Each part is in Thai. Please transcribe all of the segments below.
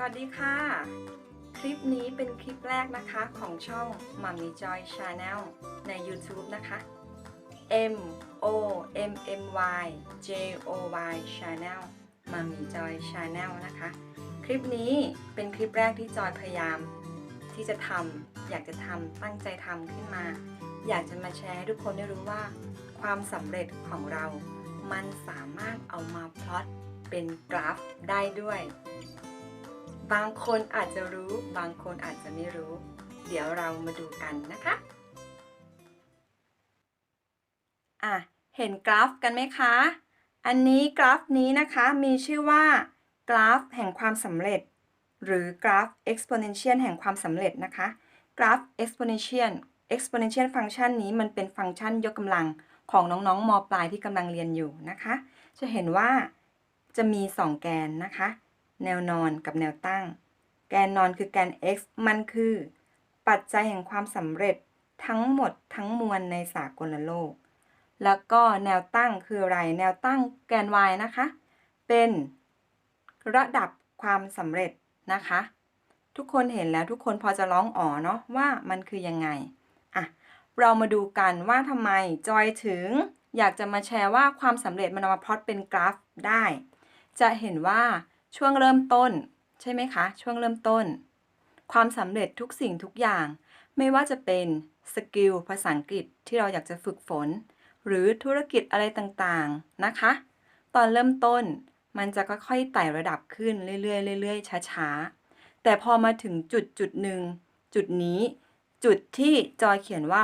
สวัสดีค่ะ คลิปนี้เป็นคลิปแรกนะคะของช่องมัมมี่จอยชาแนลใน YouTube นะคะ M O M M Y J O Y Channel มัมมี่จอยชาแนลนะคะ คลิปนี้เป็นคลิปแรกที่จอยพยายาม ที่จะทำอยากจะทำตั้งใจทำขึ้นมา อยากจะมาแชร์ให้ทุกคนได้รู้ว่า ความสำเร็จของเรา มันสามารถเอามาพลอตเป็นกราฟได้ด้วย บางคนอาจจะรู้บางคนอาจจะไม่รู้ เดี๋ยวเรามาดูกันนะคะอะเห็นกราฟกันไหมคะ อันนี้กราฟนี้นะคะมีชื่อว่ากราฟแห่งความสำเร็จ หรือกราฟ exponential แห่งความสำเร็จนะคะ กราฟ exponential exponential ฟังก์ชันนี้มันเป็นฟังก์ชันยกกำลังของน้องๆมปลายที่กำลังเรียนอยู่นะคะ จะเห็นว่าจะมี 2 แกนนะคะ แนวนอนกับแนวตั้ง แกนนอนคือแกน x มันคือ ปัจจัยแห่งความสำเร็จทั้งหมดทั้งมวลในสากลโลก แล้วก็แนวตั้งคืออะไร แนวตั้งแกน y นะคะ เป็นระดับความสำเร็จนะคะ ทุกคนเห็นแล้วทุกคนพอจะร้องอ๋อเนาะว่ามันคือยังไงอะเรามาดูกันว่าทำไมจอยถึงอยากจะมาแชร์ว่าความสำเร็จมันเอามาพลอตเป็นกราฟได้ จะเห็นว่า ช่วงเริ่มต้น ใช่ไหมคะ ช่วงเริ่มต้น ความสำเร็จทุกสิ่งทุกอย่าง ไม่ว่าจะเป็นสกิลภาษาอังกฤษที่เราอยากจะฝึกฝน หรือธุรกิจอะไรต่างๆนะคะ ตอนเริ่มต้นมันจะค่อยๆไต่ระดับขึ้นเรื่อยๆเรื่อยๆช้าๆ แต่พอมาถึงจุดจุดหนึ่งจุดนี้ จุดที่จอยเขียนว่า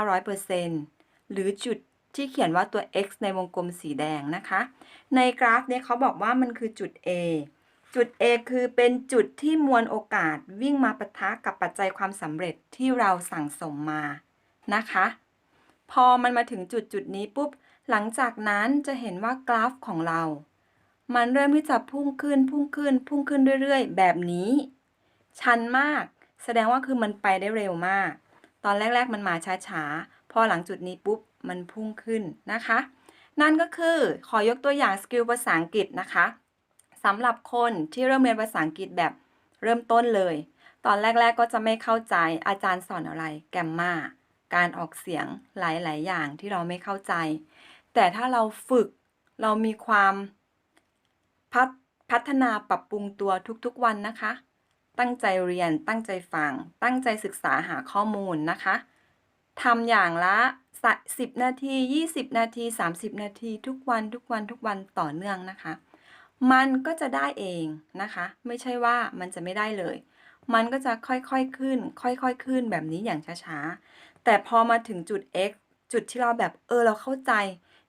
100%หรือจุดที่เขียนว่าตัว x ในวงกลมสีแดงนะคะ ในกราฟเนี้เขาบอกว่ามันคือจุด A จุด A คือเป็นจุดที่มวลโอกาสวิ่งมาปะทะกับปัจจัยความสำเร็จที่เราสั่งสมมานะคะ พอมันมาถึงจุดจุดนี้ปุ๊บ หลังจากนั้นจะเห็นว่ากราฟของเรา มันเริ่มที่จะพุ่งขึ้นพุ่งขึ้น พุ่งขึ้นเรื่อยๆ แบบนี้ ชันมาก แสดงว่าคือมันไปได้เร็วมาก ตอนแรก ๆ มันมาช้าๆ พอหลังจุดนี้ปุ๊บ มันพุ่งขึ้นนะคะ นั่นก็คือขอยกตัวอย่างสกิลภาษาอังกฤษนะคะ สำหรับคนที่เริ่มเรียนภาษาอังกฤษแบบเริ่มต้นเลย ตอนแรก ๆ ก็จะไม่เข้าใจอาจารย์สอนอะไร แกมมาการออกเสียงหลาย ๆ อย่างที่เราไม่เข้าใจ แต่ถ้าเราฝึกเรามีความพัฒพัฒนาปรับปรุงตัวทุกๆวันนะคะ ตั้งใจเรียน ตั้งใจฟัง ตั้งใจศึกษาหาข้อมูลนะคะ ทำอย่างละ 10 นาที 20 นาที 30 นาที ทุกวัน ทุกวัน ทุกวัน ต่อเนื่องนะคะ มันก็จะได้เองนะคะ ไม่ใช่ว่ามันจะไม่ได้เลย มันก็จะค่อยๆขึ้น ค่อยๆขึ้นแบบนี้อย่างช้าๆ แต่พอมาถึงจุด x จุดที่เราแบบเออเราเข้าใจ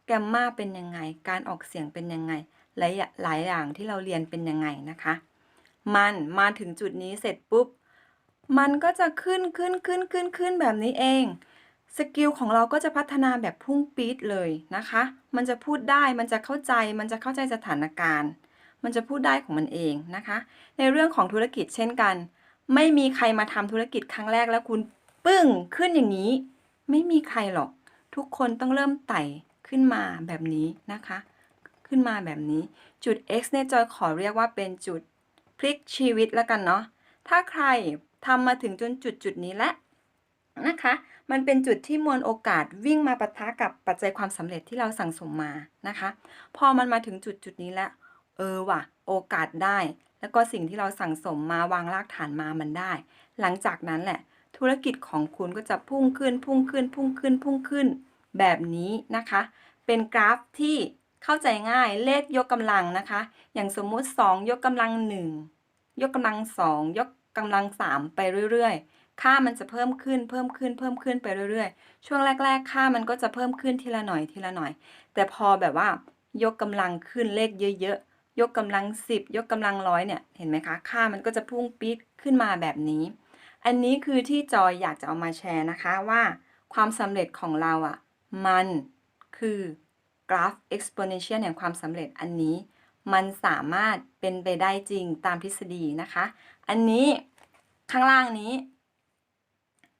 แกมมาเป็นยังไง การออกเสียงเป็นยังไง หลายหลายอย่างที่เราเรียนเป็นยังไงนะคะ มันมาถึงจุดนี้เสร็จปุ๊บ มันก็จะขึ้นขึ้นขึ้นขึ้นขึ้นแบบนี้เอง สกิลของเราก็จะพัฒนาแบบพุ่งปี๊ดเลยนะคะ มันจะพูดได้ มันจะเข้าใจ มันจะเข้าใจสถานการณ์ มันจะพูดได้ของมันเองนะคะ ในเรื่องของธุรกิจเช่นกัน ไม่มีใครมาทำธุรกิจครั้งแรกแล้วคุณปึ้งขึ้นอย่างนี้ ไม่มีใครหรอก ทุกคนต้องเริ่มไต่ขึ้นมาแบบนี้นะคะ ขึ้นมาแบบนี้ จุด x เนี่ยจอยขอเรียกว่าเป็นจุดพลิกชีวิตแล้วกันเนาะ ถ้าใครทำมาถึงจนจุดจุดนี้แล้วนะคะ มันเป็นจุดที่มวลโอกาสวิ่งมาปะทะกับปัจจัยความสำเร็จที่เราสั่งสมมานะคะ พอมันมาถึงจุดจุดนี้แล้ว เออว่ะ โอกาสได้ แล้วก็สิ่งที่เราสั่งสมมาวางรากฐานมามันได้ หลังจากนั้นแหละ ธุรกิจของคุณก็จะพุ่งขึ้น พุ่งขึ้น พุ่งขึ้น พุ่งขึ้น แบบนี้นะคะ เป็นกราฟที่เข้าใจง่ายเลขยกกำลังนะคะ อย่างสมมุติ 2 ยกกำลัง 1 ยกกำลัง 2 ยกกำลัง 3 ไปเรื่อยๆ ค่ามันจะเพิ่มขึ้นเพิ่มขึ้นเพิ่มขึ้นไปเรื่อยๆ ช่วงแรก ๆ ค่ามันก็จะเพิ่มขึ้นทีละหน่อยทีละหน่อย แต่พอแบบว่ายกกำลังขึ้นเลขเยอะๆ ยกกำลัง 10 ยกกำลังร้อยเนี่ย เห็นไหมคะ ค่ามันก็จะพุ่งปี๊ดขึ้นมาแบบนี้ อันนี้คือที่จอยอยากจะเอามาแชร์นะคะว่า ความสำเร็จของเราอะ่ะ มันคือกราฟ exponential แห่งความสำเร็จอันนี้ มันสามารถเป็นไปได้จริงตามทฤษฎีนะคะ อันนี้ข้างล่างนี้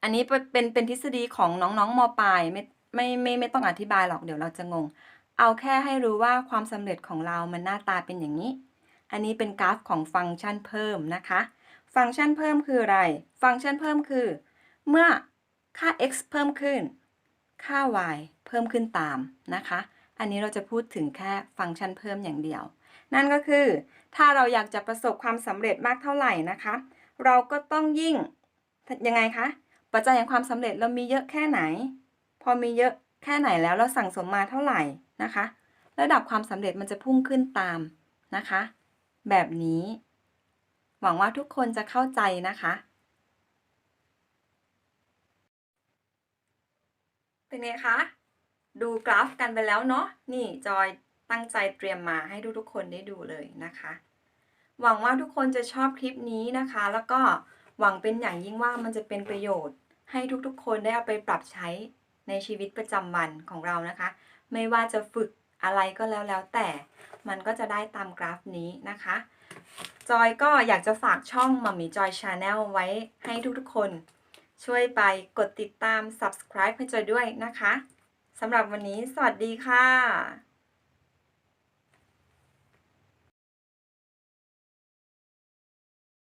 อันนี้เป็นเป็นทฤษฎีของน้องๆมปลายไม่ไม่ไม่ไม่ต้องอธิบายหรอกเดี๋ยวเราจะงง เอาแค่ให้รู้ว่าความสำเร็จของเรามันหน้าตาเป็นอย่างนี้ อันนี้เป็นกราฟของฟังก์ชันเพิ่มนะคะ ฟังก์ชันเพิ่มคืออะไร ฟังก์ชันเพิ่มคือ เมื่อค่า x เพิ่มขึ้น ค่า y เพิ่มขึ้นตามนะคะ อันนี้เราจะพูดถึงแค่ฟังก์ชันเพิ่มอย่างเดียว นั่นก็คือ ถ้าเราอยากจะประสบความสำเร็จมากเท่าไหร่นะคะ เราก็ต้องยิ่งยังไงคะ ปัจจัยแห่งความสำเร็จเรามีเยอะแค่ไหน พอมีเยอะแค่ไหนแล้วเราสั่งสมมาเท่าไหร่นะคะ ระดับความสำเร็จมันจะพุ่งขึ้นตามนะคะ แบบนี้ หวังว่าทุกคนจะเข้าใจนะคะ เป็นไงคะ ดูกราฟกันไปแล้วเนาะนี่จอยตั้งใจเตรียมมาให้ทุกๆคนได้ดูเลยนะคะ หวังว่าทุกคนจะชอบคลิปนี้นะคะ แล้วก็หวังเป็นอย่างยิ่งว่ามันจะเป็นประโยชน์ ให้ทุกๆ คนได้เอาไปปรับใช้ในชีวิตประจำวันของเรานะคะ ไม่ว่าจะฝึกอะไรก็แล้วแล้วแต่มันก็จะได้ตามกราฟนี้นะคะ จอยก็อยากจะฝากช่องมัมมี่จอยชาแนลไว้ให้ทุกๆ คน ช่วยไปกดติดตาม subscribe ให้จอยด้วยนะคะสำหรับวันนี้สวัสดีค่ะ